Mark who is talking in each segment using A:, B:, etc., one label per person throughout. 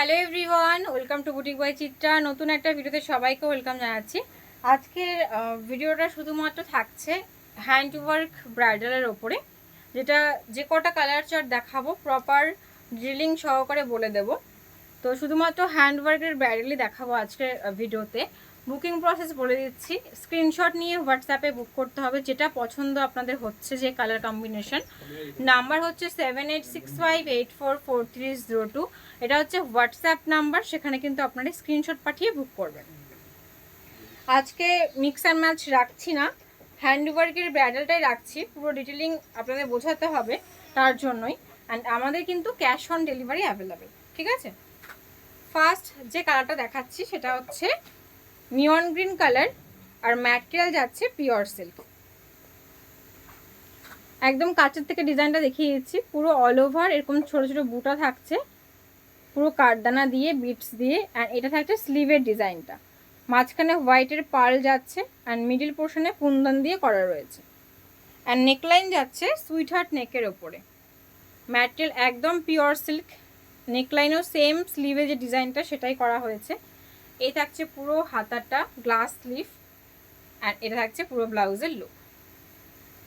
A: Hello everyone, welcome to boutique by Chitra. নতুন একটা ভিডিওতে সবাইকে ওয়েলকাম জানাচ্ছি। আজকের ভিডিওটা শুধুমাত্র থাকছে হ্যান্ড ওয়ার্ক ব্রাইডালের ওপরে, যেটা যে কটা কালার চার্ট দেখাবো, প্রপার ড্রিলিং সহকারে বলে দেব। তো শুধুমাত্র হ্যান্ড ওয়ার্কের ব্রাইডালই দেখাবো আজকের ভিডিওতে। বুকিং প্রসেস বলে দিচ্ছি। স্ক্রিনশট নিয়ে হোয়াটসঅ্যাপে বুক করতে হবে, যেটা পছন্দ আপনাদের হচ্ছে যে কালার কম্বিনেশন নাম্বার হচ্ছে seven eight six five eight four four three zero two এটা হচ্ছে হোয়াটসঅ্যাপ নাম্বার সেখানে কিন্তু আপনারা স্ক্রিনশট পাঠিয়ে বুক করবেন। আজকে মিক্স অ্যান্ড ম্যাচ রাখছি না হ্যান্ডওয়ার্কের ব্যাডেলটাই রাখছি, পুরো ডিটেলিং আপনাদের বোঝাতে হবে তার জন্যই। অ্যান্ড আমাদের কিন্তু ক্যাশ অন ডেলিভারি অ্যাভেলেবেল ঠিক আছে? ফার্স্ট যে কালারটা দেখাচ্ছি, সেটা হচ্ছে নিয়ন গ্রিন কালার আর ম্যাটেরিয়াল যাচ্ছে পিওর সিল্ক। একদম কাচের থেকে ডিজাইনটা দেখিয়ে দিচ্ছি। পুরো অল ওভার এরকম ছোট ছোট বুটা থাকছে। পুরো কাঠদানা দিয়ে বিটস দিয়ে অ্যান্ড এটা থাকছে স্লিভের ডিজাইনটা। মাঝখানে হোয়াইটের পার্ল যাচ্ছে অ্যান্ড মিডিল পোর্শনে কুন্দন দিয়ে করা রয়েছে। অ্যান্ড নেকলাইন যাচ্ছে সুইট হার্ট নেকের ওপরে। ম্যাটেরিয়াল একদম পিওর সিল্ক নেকলাইনও সেম স্লিভে যে ডিজাইনটা সেটাই করা হয়েছে। এই থাকছে পুরো হাতাটা গ্লাস স্লিভ অ্যান্ড এটা থাকছে পুরো ব্লাউজের লুক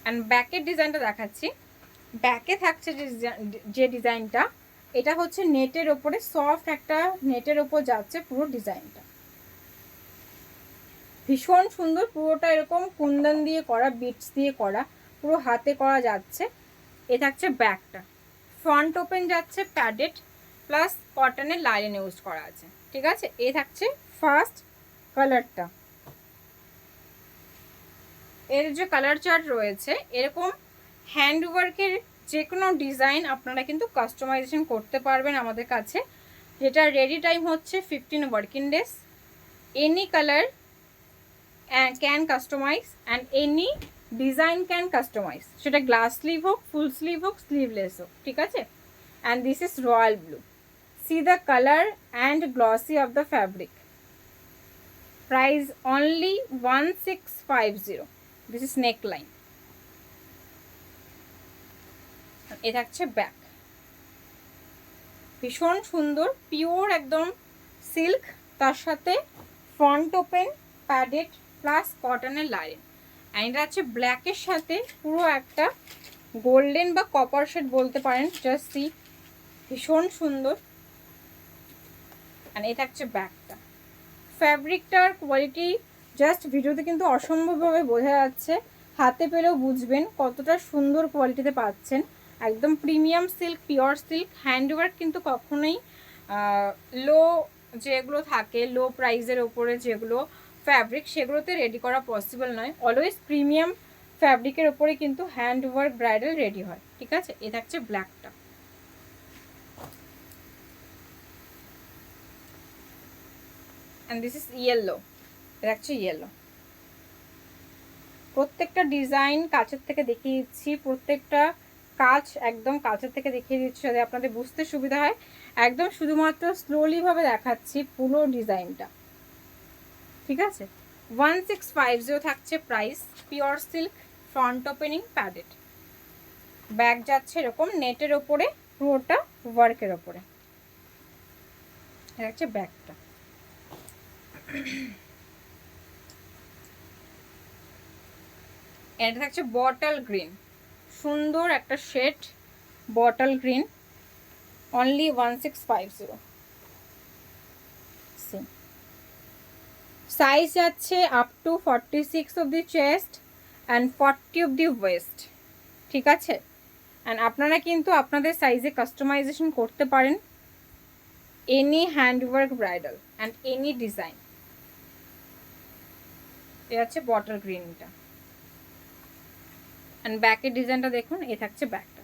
A: অ্যান্ড ব্যাকের ডিজাইনটা দেখাচ্ছি। ব্যাকে থাকছে যে ডিজাইনটা এটা হচ্ছে নেটের ওপরে সফট একটা নেটের ওপর যাচ্ছে পুরো ডিজাইনটা ভীষণ সুন্দর পুরোটা এরকম কুন্দন দিয়ে করা বিটস দিয়ে করা, পুরো হাতে করা যাচ্ছে। এ থাকছে ব্যাকটা ফ্রন্ট ওপেন যাচ্ছে প্যাডেড প্লাস কটনের লাইন ইউজ করা আছে, ঠিক আছে? এ থাকছে ফার্স্ট কালারটা এর যে কালার চার্ট রয়েছে, এরকম হ্যান্ড ওয়ার্কের যে কোনো ডিজাইন আপনারা কিন্তু কাস্টমাইজেশন করতে পারবেন আমাদের কাছে। যেটা রেডি টাইম হচ্ছে fifteen working days any colour can customise and any design can customise সেটা গ্লাস স্লিভ হোক ফুল স্লিভ হোক স্লিভলেস হোক, ঠিক আছে? And this is royal blue see the colour and glossy of the fabric price only one six five zero this is neck line এ থাকছে back ভীষণ সুন্দর pure একদম সিল্ক তার সাথে ফ্রন্ট ওপেন প্যাডেড প্লাস কটনের লাইন অ্যান্ড এটা হচ্ছে ব্ল্যাকের সাথে পুরো একটা গোল্ডেন বা কপার শেড বলতে পারেন জাস্ট সি ভীষণ সুন্দর। অ্যান্ড এটা হচ্ছে ব্যাকটা ফ্যাব্রিকটার কোয়ালিটি জাস্ট ভিডিওতে কিন্তু অসম্ভবভাবে বোঝা যাচ্ছে। হাতে পেলেও বুঝবেন কতটা সুন্দর কোয়ালিটিতে পাচ্ছেন। একদম premium silk pure silk handwork কিন্তু কখনোই লো যেগুলো থাকে লো প্রাইসের ওপরে যেগুলো ফ্যাব্রিক সেগুলোতে রেডি করা পসিবল নয়। অলওয়েজ প্রিমিয়াম ফ্যাব্রিকের ওপরে কিন্তু হ্যান্ড ওয়ার্ক ব্রাইডাল রেডি হয়। ঠিক আছে? এ থাকছে ব্ল্যাকটা অ্যান্ড দিস ইজ ইয়েলো হচ্ছে ইয়েলো প্রত্যেকটা ডিজাইন কাছের থেকে দেখিয়ে দিচ্ছি। প্রত্যেকটা কাজ একদম কাছের থেকে দেখিয়ে দিচ্ছি যাতে আপনাদের বুঝতে সুবিধা হয়। একদম শুধুমাত্র স্লোলিভাবে দেখাচ্ছি পুরো ডিজাইনটা ঠিক আছে? ওয়ান সিক্স ফাইভ জিরো থাকছে price pure silk front opening padded bag যাচ্ছে এরকম নেটের ওপরে পুরোটা ওয়ার্কের ওপরে। হচ্ছে ব্যাগটা। এটা থাকছে বটল গ্রিন সুন্দর একটা shade bottle green only one six five zero size যাচ্ছে up to forty six of the chest and forty of the waist ঠিক আছে? অ্যান্ড আপনারা কিন্তু আপনাদের সাইজে কাস্টমাইজেশন করতে পারেন. Any handwork bridal and any design এটা হচ্ছে বটল গ্রিনটা। অ্যান্ড ব্যাকের ডিজাইনটা দেখুন, এ থাকছে ব্যাকটা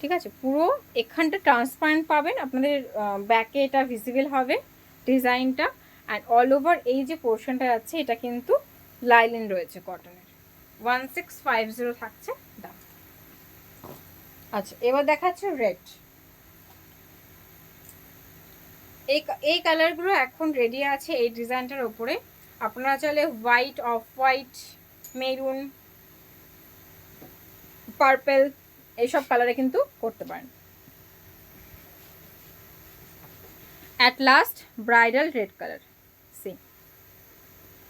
A: ঠিক আছে? পুরো এখানটা ট্রান্সপারেন্ট পাবেন, আপনাদের ব্যাকে এটা ভিজিবল হবে ডিজাইনটা অ্যান্ড অল ওভার এই যে পোর্শনটা আছে, এটা কিন্তু লাইলিন রয়েছে কটনের ওয়ান সিক্স ফাইভ জিরো থাকছে দাম আচ্ছা এবার দেখাচ্ছে রেড এই এই কালারগুলো এখন রেডি আছে এই ডিজাইনটার ওপরে। আপনারা চাইলে white off white maroon purple এইসব কালারে কিন্তু করতে পারেন। At last bridal red colour see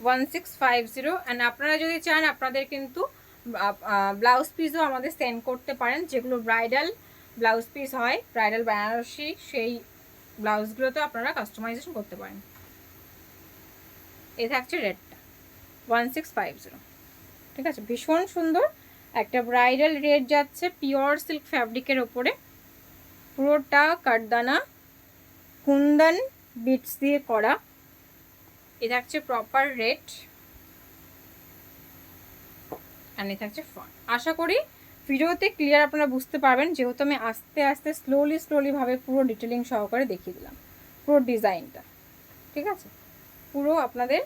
A: one six five zero and আপনারা যদি চান, আপনাদের কিন্তু ব্লাউজ পিসও আমাদের সেন্ড করতে পারেন। যেগুলো ব্রাইডাল ব্লাউজ পিস হয় ব্রাইডাল বেনারসি সেই ব্লাউজগুলোতে আপনারা কাস্টমাইজেশন করতে পারেন। এ থাকছে রেডটা ওয়ান সিক্স ফাইভ জিরো ঠিক আছে? ভীষণ সুন্দর, একটা ব্রাইডাল রেড যাচ্ছে পিওর সিল্ক ফ্যাব্রিকের ওপরে। পুরোটা কাঠদানা কুন্দন বিটস দিয়ে করা। এ থাকছে প্রপার রেড অ্যান্ড এ থাকছে ফন আশা করি ভিডিওতে ক্লিয়ার আপনারা বুঝতে পারবেন, যেহেতু আমি আস্তে আস্তে স্লোলি স্লোলিভাবে পুরো ডিটেলিং সহকারে দেখিয়ে দিলাম, পুরো ডিজাইনটা ঠিক আছে? পুরো আপনাদের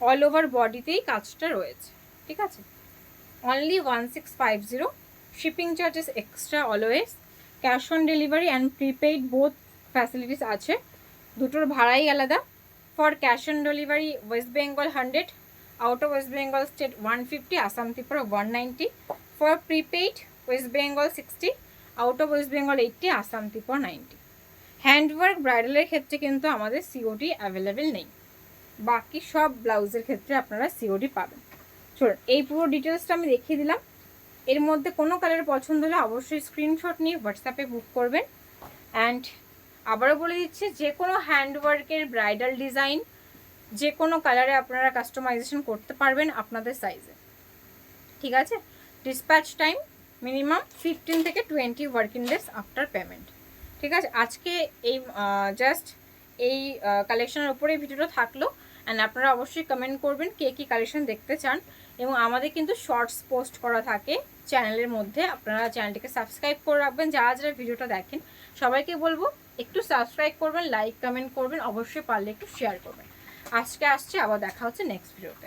A: অল ওভার বডিতেই কাজটা রয়েছে, ঠিক আছে? Only one six five zero shipping charges extra always cash on delivery and prepaid both facilities আছে। দুটোর ভাড়াই আলাদা। For cash on delivery West Bengal hundred out of West Bengal state one fifty Assam Tripura one ninety for prepaid West Bengal sixty out of West Bengal eighty Assam Tripura ninety handwork ব্রাইডালের ক্ষেত্রে কিন্তু আমাদের COD available নেই। বাকি সব ব্লাউজের ক্ষেত্রে আপনারা COD পাবেন। চলুন, এই পুরো ডিটেলসটা আমি দেখিয়ে দিলাম। এর মধ্যে কোনো কালার পছন্দ হলে অবশ্যই স্ক্রিনশট নিয়ে হোয়াটসঅ্যাপে বুক করবেন। অ্যান্ড আবারও বলে দিচ্ছি, যে কোনো হ্যান্ডওয়ার্কের ব্রাইডাল ডিজাইন যে কোনো কালারে আপনারা কাস্টমাইজেশন করতে পারবেন আপনাদের সাইজে ঠিক আছে? ডিসপ্যাচ টাইম মিনিমাম ফিফটিন থেকে twenty working days after payment ঠিক আছে আজকে এই জাস্ট এই কালেকশনের উপরে ভিডিওটা থাকল অ্যান্ড আপনারা অবশ্যই কমেন্ট করবেন কে কী কালেকশন দেখতে চান, এবং আমাদের কিন্তু শর্টস পোস্ট করা থাকে চ্যানেলের মধ্যে। আপনারা চ্যানেলটিকে সাবস্ক্রাইব করে রাখবেন, যারা যারা ভিডিওটা দেখেন, সবাইকে বলব, একটু সাবস্ক্রাইব করবেন লাইক কমেন্ট করবেন, অবশ্যই পারলে একটু শেয়ার করবেন। আজকে আসছে, আবার দেখা হচ্ছে নেক্সট ভিডিওতে